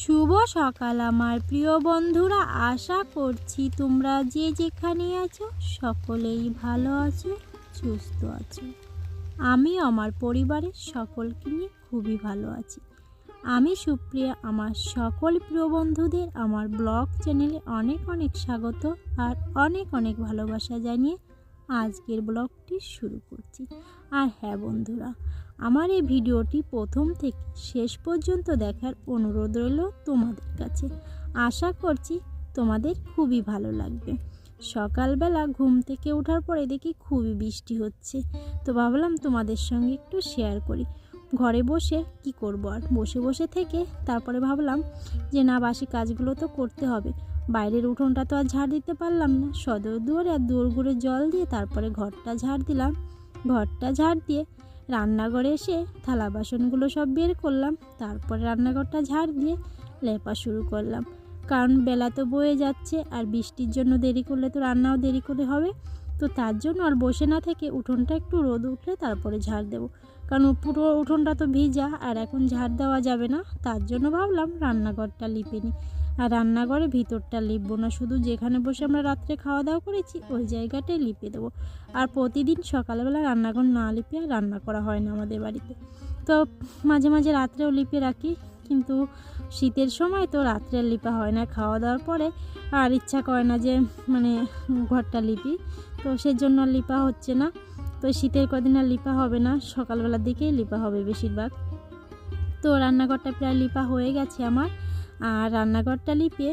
শুভ সকাল আমার প্রিয় বন্ধুরা। আশা করছি তোমরা যে যেখানে আছো সকলেই ভালো আছো, সুস্থ আছো। আমি আমার পরিবারের সকলকে নিয়ে খুবই ভালো আছি। আমি সুপ্রিয়া, আমার সকল প্রিয় বন্ধুদের আমার ব্লগ চ্যানেলে অনেক অনেক স্বাগত আর অনেক অনেক ভালোবাসা জানিয়ে আজকের ব্লগটি শুরু করছি। আর হ্যাঁ বন্ধুরা আমার এই ভিডিওটি প্রথম থেকে শেষ পর্যন্ত দেখার অনুরোধ রইল তোমাদের কাছে। আশা করছি তোমাদের খুবই ভালো লাগবে। সকালবেলা ঘুম থেকে ওঠার পরে দেখি খুবই বৃষ্টি হচ্ছে। তো ভাবলাম তোমাদের সঙ্গে একটু শেয়ার করি। ঘরে বসে কি করব আর? বসে বসে থেকে তারপরে ভাবলাম যে না, বাসি কাজগুলো তো করতে হবে। বাইরের উঠোনটা তো আর ঝাড় দিতে পারলাম না। সদর দুয়ারে আর ঘুরে জল দিয়ে তারপরে ঘরটা ঝাড় দিলাম। ঘরটা ঝাড় দিয়ে রান্নাঘরে এসে থালা বাসনগুলো সব বের করলাম, তারপরে রান্নাঘরটা ঝাড় দিয়ে লেপা শুরু করলাম। কারণ বেলা তো বয়ে যাচ্ছে আর বৃষ্টির জন্য দেরি করলে তো রান্নাও দেরি করে হবে। তো তার জন্য আর বসে না থেকে উঠোনটা একটু রোদ উঠলে তারপরে ঝাড় দেবো। কারণ পুরো উঠোনটা তো ভিজা আর এখন ঝাড় দেওয়া যাবে না, তার জন্য ভাবলাম রান্নাঘরটা লিপে নিই। আর রান্নাঘরে ভিতরটা লিপবো না। শুধু যেখানে বসে আমরা রাত্রে খাওয়া দাওয়া করেছি, ওই জায়গাটাই লিপে দেবো। আর প্রতিদিন সকালবেলা রান্নাঘর না লিপে আর রান্না করা হয় না আমাদের বাড়িতে। তো মাঝে মাঝে রাত্রেও লিপে রাখি, কিন্তু শীতের সময় তো রাত্রে লিপা হয় না। খাওয়া দাওয়ার পরে আর ইচ্ছা করে না যে মানে ঘরটা লিপি। তো সেজন্য লিপা হচ্ছে না। তো শীতের কদিন আর লিপা হবে না, সকালবেলার দিকেই লিপা হবে বেশিরভাগ। তো রান্নাঘরটা প্রায় লিপা হয়ে গেছে আমার। আর রান্নাঘরটা লিপে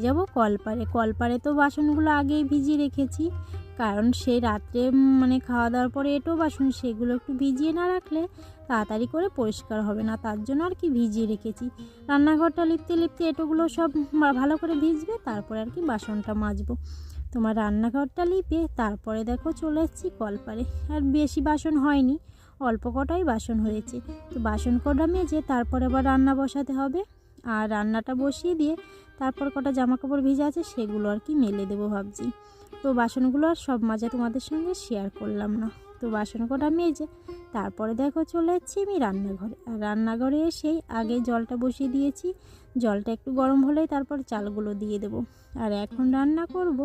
যাব কলপারে। কলপারে তো বাসনগুলো আগেই ভিজিয়ে রেখেছি। কারণ সেই রাত্রে মানে খাওয়া দাওয়ার পরে এটো বাসন, সেগুলো একটু ভিজিয়ে না রাখলে তাড়াতাড়ি করে পরিষ্কার হবে না। তার জন্য আর কি ভিজিয়ে রেখেছি। রান্নাঘরটা লিপতে লিপতে এটোগুলো সব ভালো করে ভিজবে, তারপরে আর কি বাসনটা মাজবো। তোমার রান্নাঘরটা লিপে তারপরে দেখো চলে এসেছি কলপারে। আর বেশি বাসন হয়নি, অল্প কটাই বাসন হয়েছে। তো বাসন কটা মেজে তারপরে আবার রান্না বসাতে হবে। আর রান্নাটা বসিয়ে দিয়ে তারপর কটা জামা কাপড় ভিজে আছে সেগুলো আর কি মেলে দেবো ভাবছি। তো বাসনগুলো আর সব মাজা তোমাদের সঙ্গে শেয়ার করলাম না। তো বাসন কটা মেজে তারপরে দেখো চলে যাচ্ছি আমি রান্নাঘরে। আর রান্নাঘরে এসেই আগে জলটা বসিয়ে দিয়েছি। জলটা একটু গরম হলেই তারপর চালগুলো দিয়ে দেবো। আর এখন রান্না করব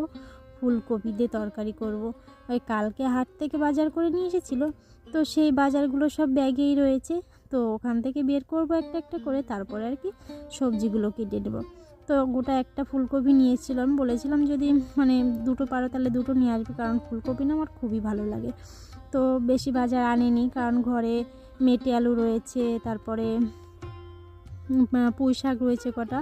ফুলকপি দিয়ে তরকারি করব। ওই কালকে হাট থেকে বাজার করে নিয়ে এসেছিল। তো সেই বাজারগুলো সব ব্যাগেই রয়েছে। তো ওখান থেকে বের করব একটা একটা করে, তারপরে আর কি সবজিগুলো কেটে দেবো তো গোটা একটা ফুলকপি নিয়েছিলাম, বলেছিলাম যদি মানে দুটো পারো তাহলে দুটো নিয়ে আসবে, কারণ ফুলকপি না আমার খুবই ভালো লাগে। তো বেশি বাজার আনেনি, কারণ ঘরে মেটে আলু রয়েছে, তারপরে পুঁই শাক রয়েছে কটা,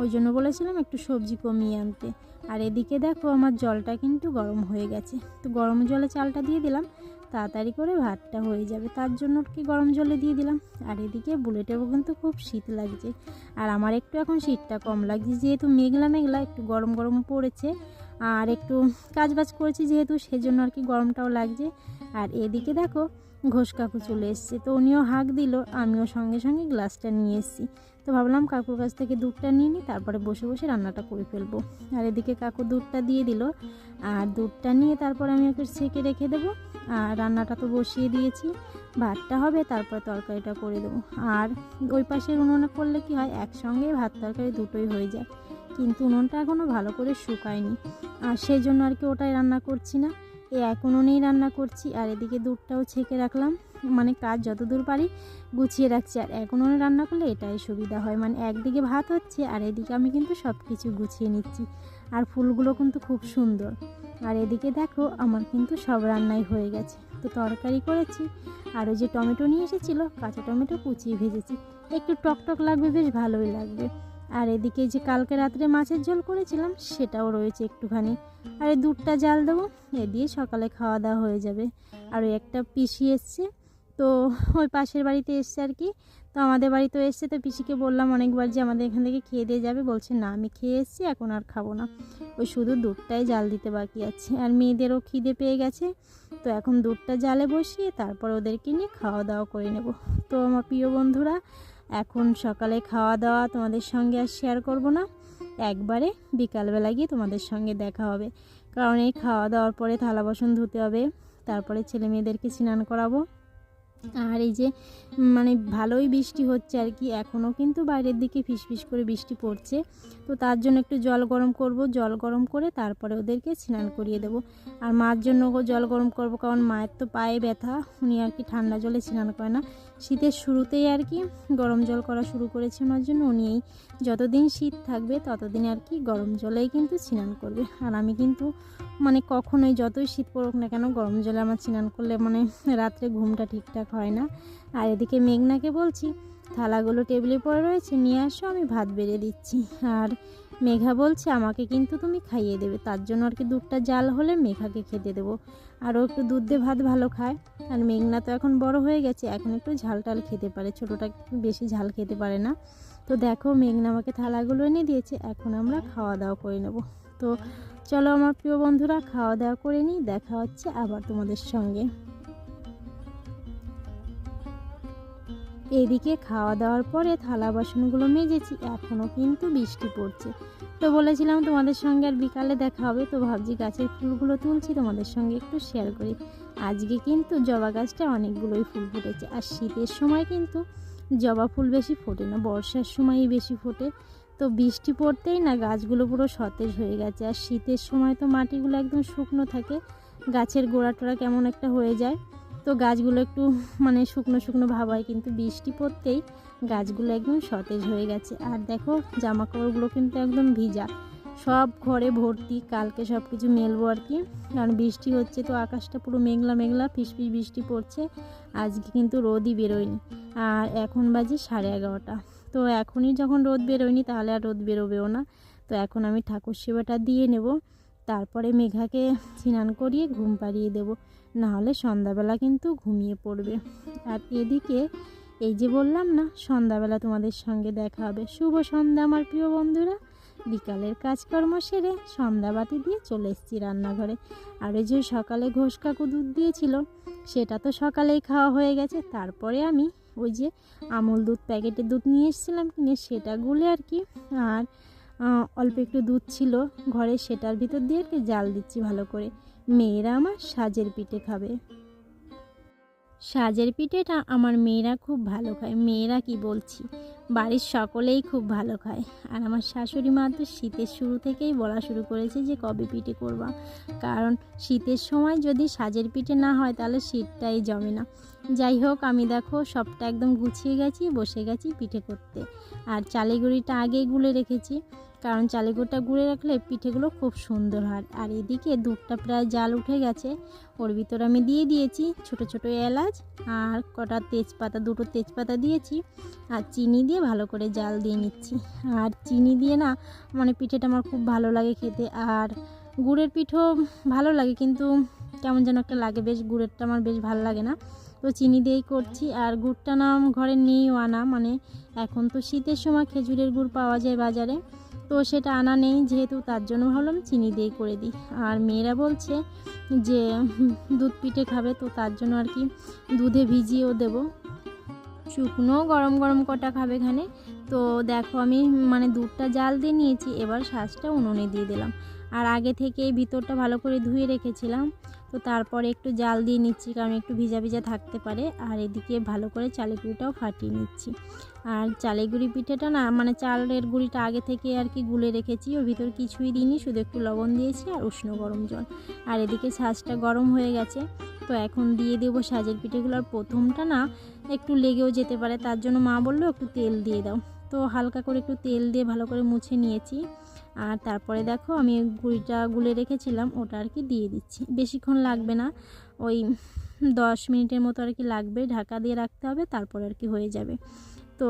ওই জন্য বলেছিলাম একটু সবজি কমিয়ে আনতে। আর এদিকে দেখো আমার জলটা কিন্তু গরম হয়ে গেছে। তো গরম জলে চালটা দিয়ে দিলাম তাড়াতাড়ি করে ভাতটা হয়ে যাবে। তার জন্য কি গরম জলে দিয়ে দিলাম। আর এদিকে বুলেটেরও কিন্তু খুব শীত লাগছে। আর আমার একটু এখন শীতটা কম লাগছে। যেহেতু মেঘলা মেঘলা, একটু গরম গরম পড়েছে। আর একটু কাজ বাজ করেছি যেহেতু, সেজন্য আর কি গরমটাও লাগছে। আর এদিকে দেখো, ঘোষ কাকু চলে এসছে। তো উনিও হাঁক দিল, আমিও সঙ্গে সঙ্গে গ্লাসটা নিয়ে এসেছি। তো ভাবলাম কাকুর কাছ থেকে দুধটা নিয়ে নিই, তারপরে বসে বসে রান্নাটা করে ফেলব। আর এদিকে কাকু দুধটা দিয়ে দিল। আর দুধটা নিয়ে তারপরে আমি ওকে ছেঁকে রেখে দেবো। আর রান্নাটা তো বসিয়ে দিয়েছি। ভাতটা হবে, তারপরে তরকারিটা করে দেবো। আর ওই পাশের উনুনে করলে কি হয়, একসঙ্গে ভাত তরকারি দুটোই হয়ে যায়। কিন্তু উনুনটা এখনও ভালো করে শুকায়নি। আর সেই জন্য আর কি ওটাই রান্না করছি না। এক উনুনেই রান্না করছি, আর এদিকে দুধটাও ছেঁকে রাখলাম। মানে কাজ যতদূর পারি গুছিয়ে রাখছি, আর এক উনুনে রান্না করলে এটাই সুবিধা হয়। মানে একদিকে ভাত হচ্ছে, আর এদিকে আমি কিন্তু সব কিছু গুছিয়ে নিচ্ছি। আর ফুলগুলো কিন্তু খুব সুন্দর। আর এদিকে দেখো, আমার কিন্তু সব রান্নাই হয়ে গেছে। তো তরকারি করেছি, আর ওই যে টমেটো নিয়ে এসেছিল, কাঁচা টমেটো কুচিয়ে ভেজেছি। একটু টক টক লাগবে, বেশ ভালোই লাগবে। আর এদিকে যে কালকে রাত্রে মাছের ঝোল করেছিলাম, সেটাও রয়েছে একটুখানি। আর এই দুধটা জাল দেবো, এ দিয়ে সকালে খাওয়া দাওয়া হয়ে যাবে। আর ওই একটা পিসি এসছে, তো ওই পাশের বাড়িতে এসছে আর কি। তো আমাদের বাড়িতেও এসছে, তো পিসিকে বললাম অনেকবার যে আমাদের এখান থেকে খেয়ে দিয়ে যাবে, বলছে না, আমি খেয়ে এসেছি, এখন আর খাব না। ওই শুধু দুধটাই জাল দিতে বাকি আছে, আর মেয়েদেরও খিদে পেয়ে গেছে। তো এখন দুধটা জালে বসিয়ে তারপর ওদেরকে নিয়ে খাওয়া দাওয়া করে নেব। তো আমার প্রিয় বন্ধুরা এখন সকালে খাওয়া দাওয়া তোমাদের সঙ্গে আর শেয়ার করব না। একবারে বিকালবেলা গিয়ে তোমাদের সঙ্গে দেখা হবে। কারণ এই খাওয়া দাওয়ার পরে থালা বাসন ধুতে হবে, তারপরে ছেলে মেয়েদেরকে স্নান করাবো। আর এই যে মানে ভালোই বৃষ্টি হচ্ছে আর কি এখনও কিন্তু বাইরের দিকে ফিসফিস করে বৃষ্টি পড়ছে। তো তার জন্য একটু জল গরম করব, জল গরম করে তারপরে ওদেরকে স্নান করিয়ে দেবো। আর মার জন্য জল গরম করব, কারণ মায়ের তো পায়ে ব্যথা, উনি আর কি ঠান্ডা জলে স্নান করে না। শীতের শুরুতেই আর কি গরম জল করা শুরু করেছে ওনার জন্য। উনি যতদিন শীত থাকবে ততদিন আর কি গরম জলেই কিন্তু স্নান করবে। আর আমি কিন্তু মানে কখনোই যতই শীত পড়ুক না কেন গরম জলে আমার স্নান করলে মানে রাত্রে ঘুমটা ঠিকঠাক হয় না। আর এদিকে মেঘনাকে বলছি, থালাগুলো টেবিলে পড়ে রয়েছে, নিয়ে আসো, আমি ভাত বেড়ে দিচ্ছি। আর মেঘা বলছে, আমাকে কিন্তু তুমি খাইয়ে দেবে। তার জন্য আর কি দুধটা জাল হলে মেঘাকে খেতে দেবো। আর ও একটু দুধ দিয়ে ভাত ভালো খায়। আর মেঘনা তো এখন বড় হয়ে গেছে, এখন একটু ঝাল টাল খেতে পারে। ছোটোটা বেশি ঝাল খেতে পারে না। তো দেখো, মেঘনা আমাকে থালাগুলো এনে দিয়েছে। এখন আমরা খাওয়া দাওয়া করে নেব। তো চলো আমার প্রিয় বন্ধুরা, খাওয়া দাওয়া করে নিই। দেখা হচ্ছে আবার তোমাদের সঙ্গে। এদিকে খাওয়া দাওয়ার পরে থালা বাসনগুলো মেজেছি এখনও কিন্তু বৃষ্টি পড়ছে। তো বলেছিলাম তোমাদের সঙ্গে আর বিকালে দেখা হবে, তো ভাবছি গাছের ফুলগুলো তুলছি, তোমাদের সঙ্গে একটু শেয়ার করি। আজকে কিন্তু জবা গাছটা অনেকগুলোই ফুল ফুটেছে, আর শীতের সময় কিন্তু জবা ফুল বেশি ফোটে না, বর্ষার সময়ই বেশি ফোটে। তো বৃষ্টি পড়তেই না গাছগুলো পুরো সতেজ হয়ে গেছে, আর শীতের সময় তো মাটিগুলো একদম শুকনো থাকে, গাছের গোড়া টোড়া কেমন একটা হয়ে যায়। তো গাছগুলো একটু মানে শুকনো শুকনো ভাব হয়, কিন্তু বৃষ্টি পড়তেই গাছগুলো একদম সতেজ হয়ে গেছে। আর দেখো জামা কাপড়গুলো কিন্তু একদম ভিজা। সব ঘরে ভর্তি, কালকে সব কিছু মেলবো আর কি। কারণ বৃষ্টি হচ্ছে তো আকাশটা পুরো মেঘলা মেঘলা, ফিসফিস বৃষ্টি পড়ছে। আজকে কিন্তু রোদই বেরোয়নি। আর এখন বাজে সাড়ে এগারোটা। তো এখনই যখন রোদ বেরোয়নি, তাহলে আর রোদ বেরোবেও না। তো এখন আমি ঠাকুর সেবাটা দিয়ে নেব। তারপরে মেঘাকে স্নান করিয়ে ঘুম পাড়িয়ে দেব। না হলে সন্ধ্যাবেলা কিন্তু ঘুমিয়ে পড়বে। আর এদিকে এই যে বললাম না, সন্ধ্যাবেলা তোমাদের সঙ্গে দেখা হবে। শুভ সন্ধ্যা আমার প্রিয় বন্ধুরা। বিকালের কাজকর্ম সেরে সন্ধ্যাবাতি দিয়ে চলে এসেছি রান্নাঘরে। আর ওই যে সকালে ঘোষ কাকু দুধ দিয়েছিল, সেটা তো সকালেই খাওয়া হয়ে গেছে। তারপরে আমি ওই যে আমুল দুধ প্যাকেটে দুধ নিয়ে এসেছিলাম কিনে, সেটা গুলে আর কি, আর অল্প একটু দুধ ছিল ঘরে, সেটার ভিতর দিয়ে আর কি জাল দিচ্ছি ভালো করে। মেয়েরা আমার সাজের পিঠে খাবে। সাজের পিঠেটা আমার মেয়েরা খুব ভালো খায়। মেয়েরা কি বলছি? বাড়ির সকলেই খুব ভালো খায়। আর আমার শাশুড়ি মা তো শীতের শুরু থেকেই বলা শুরু করেছে যে কবে পিঠে করবা। কারণ শীতের সময় যদি সাজের পিঠে না হয় তাহলে শীতটাই জমে না। যাই হোক, আমি দেখো সবটা একদম গুছিয়ে গেছি, বসে গেছি পিঠে করতে। আর চালেগুড়িটা আগেই গুলে রেখেছি। কারণ চালেগুড়িটা গুলে রাখলে পিঠেগুলো খুব সুন্দর হয়। আর এদিকে দুধটা প্রায় জাল উঠে গেছে। ওর ভিতর আমি দিয়ে দিয়েছি ছোট ছোট এলাচ আর কটা তেজপাতা, দুটো তেজপাতা দিয়েছি আর চিনি দিয়ে ভালো করে জাল দিয়ে নিচ্ছি। আর চিনি দিয়ে না মানে পিঠেটা আমার খুব ভালো লাগে খেতে। আর গুড়ের পিঠো ভালো লাগে কিন্তু কেমন যেন একটা লাগে, বেশ গুড়েরটা আমার বেশ ভালো লাগে না। তো চিনি দিয়েই করছি। আর গুড়টা না ঘরে নিয়েও আনা মানে এখন তো শীতের সময় খেজুরের গুড় পাওয়া যায় বাজারে। তো সেটা আনা নেই, যেহেতু তার জন্য ভাবলাম চিনি দিয়ে করে দিই। আর মেয়েরা বলছে যে, দুধ পিঠে খাবে, তো তার জন্য আর কি দুধে ভিজিয়েও দেবো। শুকনো গরম গরম কটা খাবে এখানে। তো দেখো আমি মানে দুধটা জাল দিয়ে নিয়েছি, এবার শাঁসটা উনুনে দিয়ে দিলাম। আর আগে থেকে ভিতরটা ভালো করে ধুয়ে রেখেছিলাম। তো তারপরে একটু জাল দিয়ে নিচ্ছি, কারণ একটু ভিজা ভিজা থাকতে পারে। আর এদিকে ভালো করে চালের গুঁড়িটাও ফাটিয়ে নিচ্ছি। আর চালের গুঁড়ি পিঠেটা না মানে চালের গুঁড়িটা আগে থেকে আর কি গুলে রেখেছি, ওর ভিতর কিছুই দিইনি, শুধু একটু লবণ দিয়েছি আর উষ্ণ গরম জল। আর এদিকে সাজটা গরম হয়ে গেছে, তো এখন দিয়ে দেবো সাজের পিঠেগুলো। আর প্রথমটা না একটু লেগেও যেতে পারে, তার জন্য মা বলল একটু তেল দিয়ে দাও। তো হালকা করে একটু তেল দিয়ে ভালো করে মুছে নিয়েছি। আর তারপরে দেখো আমি গুঁড়িটা গুলে রেখেছিলাম, ওটা আর কি দিয়ে দিচ্ছি। বেশিক্ষণ লাগবে না, ওই দশ মিনিটের মতো আর কি লাগবে, ঢাকা দিয়ে রাখতে হবে, তারপরে আর কি হয়ে যাবে। তো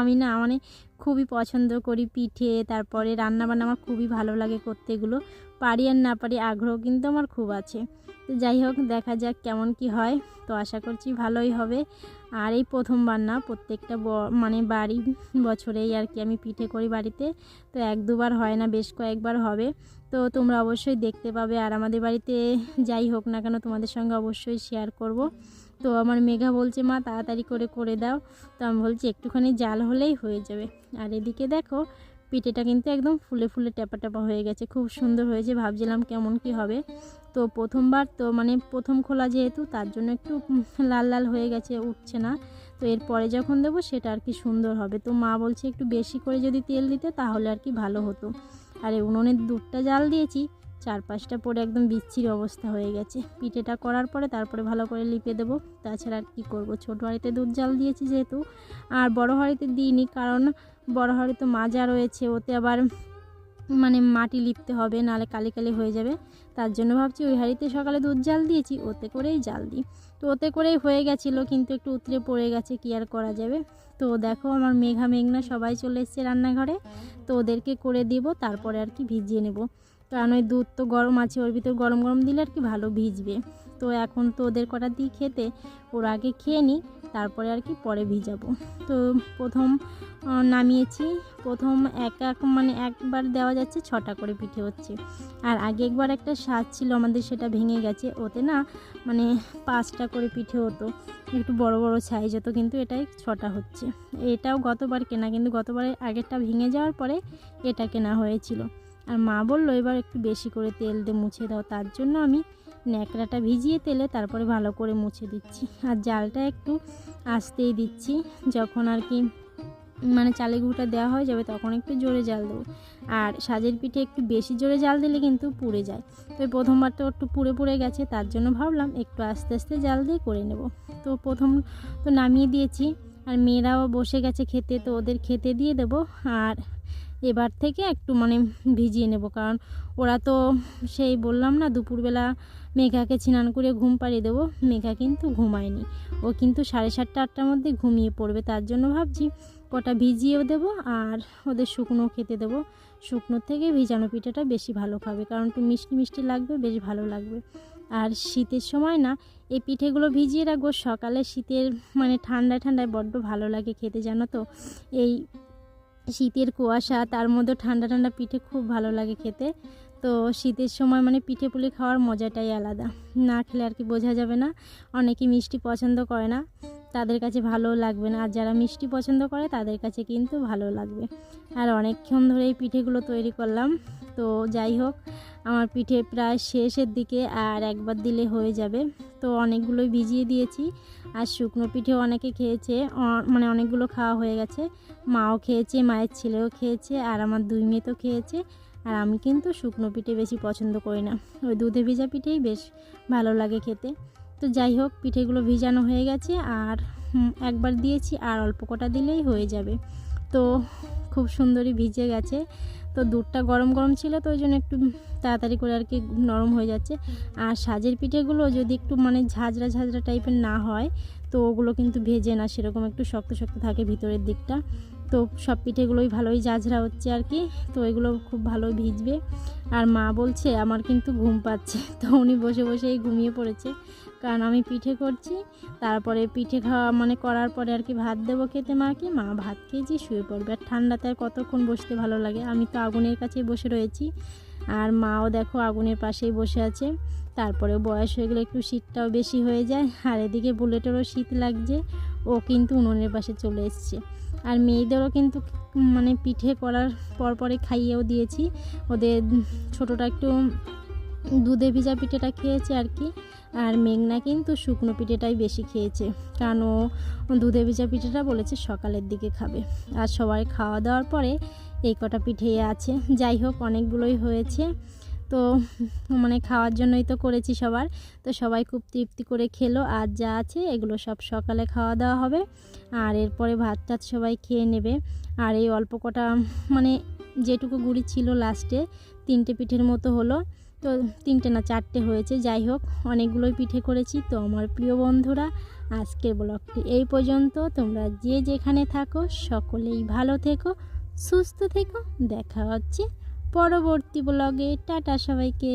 আমি না মানে খুবই পছন্দ করি পিঠে, তারপরে রান্না বান্না আমার খুবই ভালো লাগে করতে এগুলো পারি আর না পারি আগ্রহ কিন্তু আমার খুব আছে। তো যাই হোক, দেখা যাক কেমন কি হয়। তো আশা করছি ভালোই হবে। আর এই প্রথমবার না, প্রত্যেকটা মানে বাড়ি বছরেই আর কি আমি পিঠে করি বাড়িতে। তো এক দুবার হয় না, বেশ কয়েকবার হবে। তো তোমরা অবশ্যই দেখতে পাবে। আর আমাদের বাড়িতে যাই হোক না কেন, তোমাদের সঙ্গে অবশ্যই শেয়ার করব। তো আমার মেঘা বলছে, মা, তাড়াতাড়ি করে করে দাও। তো আমি বলছি, একটুখানি জাল হলেই হয়ে যাবে। আর এদিকে দেখো, পিঠেটা কিন্তু একদম ফুলে ফুলে টেপা টেপা হয়ে গেছে, খুব সুন্দর হয়েছে, ভাবছিলাম কেমন কি হবে। তো প্রথমবার তো মানে প্রথম খোলা যেহেতু, তার জন্য একটু লাল লাল হয়ে গেছে, উঠছে না। তো এরপরে যখন দেবো, সেটা আর কি সুন্দর হবে। তো মা বলছে, একটু বেশি করে যদি তেল দিতে, তাহলে আর কি ভালো হতো। আর উনুনের দুধটা জাল দিয়েছি চার পাঁচটা পরে একদম বিচ্ছিরি অবস্থা হয়ে গেছে। পিঠেটা করার পরে তারপরে ভালো করে লিপে দেবো। তাছাড়া আর কী করব? ছোটো হাঁড়িতে দুধ জাল দিয়েছি যেহেতু। আর বড় হাঁড়িতে দিইনি কারণ বড় হাঁড়ি তো মাজা রয়েছে, ওতে আবার মানে মাটি লিপতে হবে নাহলে কালি কালি হয়ে যাবে। তার জন্য ভাবছি ওই হাঁড়িতে সকালে দুধ জাল দিয়েছি, ওতে করেই জাল দিই। তো ওতে করেই হয়ে গেছিল, কিন্তু একটু উতরে পড়ে গেছে, কি আর করা যাবে? তো দেখো আমার মেঘা মেঘনা সবাই চলে এসছে রান্নাঘরে। তো ওদেরকে করে দিব, তারপরে আর কি ভিজিয়ে নেব। কারণ ওই দুধ তো গরম আছে, ওর ভিতর গরম গরম দিলে আর কি ভালো ভিজবে। তো এখন তো ওদের কটা দিই খেতে, ওরা আগে খেয়ে নিই, তারপরে আর কি পরে ভিজাবো। তো প্রথম নামিয়েছি। প্রথম এক এক মানে একবার দেওয়া যাচ্ছে, ছটা করে পিঠে হচ্ছে। আর আগে একবার একটা স্বাদ ছিল আমাদের, সেটা ভেঙে গেছে। ওতে না মানে পাঁচটা করে পিঠে হতো। একটু বড় বড় সাইজ হতো, কিন্তু এটাই ছটা হচ্ছে। এটাও গতবার কেনা, কিন্তু গতবারের আগেরটা ভেঙে যাওয়ার পরে এটা কেনা হয়েছিল। আর মা বলল, এবার একটু বেশি করে তেল দিয়ে মুছে দাও। তার জন্য আমি ন্যাকড়াটা ভিজিয়ে তেলে তারপরে ভালো করে মুছে দিচ্ছি। আর জালটা একটু আস্তেই দিচ্ছি। যখন আর কি মানে চালে গুঁড়োটা দেওয়া হয়ে যাবে, তখন একটু জোরে জাল দেবো। আর সাজের পিঠে একটু বেশি জোরে জাল দিলে কিন্তু পুড়ে যায়। তো প্রথমবার তো একটু পুড়ে পুড়ে গেছে, তার জন্য ভাবলাম একটু আস্তে আস্তে জাল দিয়ে করে নেব। তো প্রথম তো নামিয়ে দিয়েছি। আর মেয়েরাও বসে গেছে খেতে, তো ওদের খেতে দিয়ে দেব। আর এবার থেকে একটু মানে ভিজিয়ে নেব। কারণ ওরা তো সেই বললাম না, দুপুরবেলা মেঘাকে স্নান করে ঘুম পাড়িয়ে দেবো। মেঘা কিন্তু ঘুমায়নি। ও কিন্তু সাড়ে সাতটা, আটটার মধ্যে ঘুমিয়ে পড়বে। তার জন্য ভাবছি কটা ভিজিয়েও দেবো আর ওদের শুকনো খেতে দেবো। শুকনোর থেকে ভিজানো পিঠাটা বেশি ভালো খাবে। কারণ একটু মিষ্টি মিষ্টি লাগবে, বেশ ভালো লাগবে। আর শীতের সময় না, এই পিঠেগুলো ভিজিয়ে রাখব। সকালে শীতের মানে ঠান্ডায় ঠান্ডায় বড্ড ভালো লাগে খেতে, জানো তো? এই শীতের কুয়াশা, তার মধ্যে ঠান্ডা ঠান্ডা পিঠে খুব ভালো লাগে খেতে। তো শীতের সময় মানে পিঠে পুলি খাওয়ার মজাটাই আলাদা। না খেলে আর কি বোঝা যাবে না। অনেকে মিষ্টি পছন্দ করে না, তাদের কাছে ভালো লাগবে না। আর যারা মিষ্টি পছন্দ করে, তাদের কাছে কিন্তু ভালো লাগবে। আর অনেকক্ষণ ধরে এই পিঠেগুলো তৈরি করলাম। তো যাই হোক আমার পিঠে প্রায় শেষের দিকে আর একবার দিলে হয়ে যাবে। তো অনেকগুলোই ভিজিয়ে দিয়েছি। আর শুকনো পিঠেও অনেকে খেয়েছে। মানে অনেকগুলো খাওয়া হয়ে গেছে। মাও খেয়েছে, মায়ের ছেলেও খেয়েছে, আর আমার দুই মেয়ে তো খেয়েছে। আর আমি কিন্তু শুকনো পিঠে বেশি পছন্দ করি না। ওই দুধে ভেজা পিঠেই বেশ ভালো লাগে খেতে। তো যাই হোক, পিঠেগুলো ভিজানো হয়ে গেছে। আর একবার দিয়েছি, আর অল্প কটা দিলেই হয়ে যাবে। তো খুব সুন্দরই ভিজে গেছে। তো দুধটা গরম গরম ছিল, তো ওই জন্য একটু তাড়াতাড়ি করে আর কি নরম হয়ে যাচ্ছে। আর সাজের পিঠেগুলো যদি একটু মানে ঝাঁঝরা ঝাঁঝরা টাইপের না হয়, তো ওগুলো কিন্তু ভেজে না, সেরকম একটু শক্ত শক্ত থাকে ভিতরের দিকটা। তো সব পিঠেগুলোই ভালোই ঝাঁঝরা হচ্ছে আর কি, তো এগুলো খুব ভালো ভিজবে। আর মা বলছে, আমার কিন্তু ঘুম পাচ্ছে। তো উনি বসে বসেই ঘুমিয়ে পড়েছে। কারণ আমি পিঠে করছি, তারপরে পিঠে খাওয়া মানে করার পরে আর কি ভাত দেবো খেতে মাকে। মা ভাত খেয়েছি শুয়ে পড়বে। আর ঠান্ডাতে আর কতক্ষণ বসতে ভালো লাগে? আমি তো আগুনের কাছেই বসে রয়েছি। আর মাও দেখো আগুনের পাশেই বসে আছে। তারপরে বয়স হয়ে গেলে একটু শীতটাও বেশি হয়ে যায়। আর এদিকে বুলেটেরও শীত লাগছে। ও কিন্তু উনুনের পাশে চলে এসছে। আর মেয়েদেরও কিন্তু মানে পিঠে করার পর পরে খাইয়েও দিয়েছি। ওদের ছোটোটা একটু দুধে ভিজা পিঠেটা খেয়েছে আর কি। আর মেঘনা কিন্তু শুকনো পিঠেটাই বেশি খেয়েছে। কারণ ও দুধে ভিজা পিঠেটা বলেছে সকালের দিকে খাবে। আর সবাই খাওয়া দাওয়ার পরে এই কটা পিঠে আছে। যাই হোক, অনেকগুলোই হয়েছে। তো মানে খাওয়ার জন্যই তো করেছি সবার। তো সবাই খুব তৃপ্তি করে খেলো। আর যা আছে এগুলো সব সকালে খাওয়া দাওয়া হবে। আর এরপরে ভাত টাত সবাই খেয়ে নেবে। আর এই অল্প কটা মানে যেটুকু গুড়ি ছিল লাস্টে তিনটে পিঠের মতো হলো। তো তিনটে না চারটে হয়েছে। যাই হোক, অনেকগুলোই পিঠে করেছি। তো আমার প্রিয় বন্ধুরা, আজকের ব্লগটি এই পর্যন্ত। তোমরা যে যেখানে থাকো, সকলেই ভালো থেকো, সুস্থ থেকো। দেখা হচ্ছে পরবর্তী ব্লগে টাটা সবাইকে।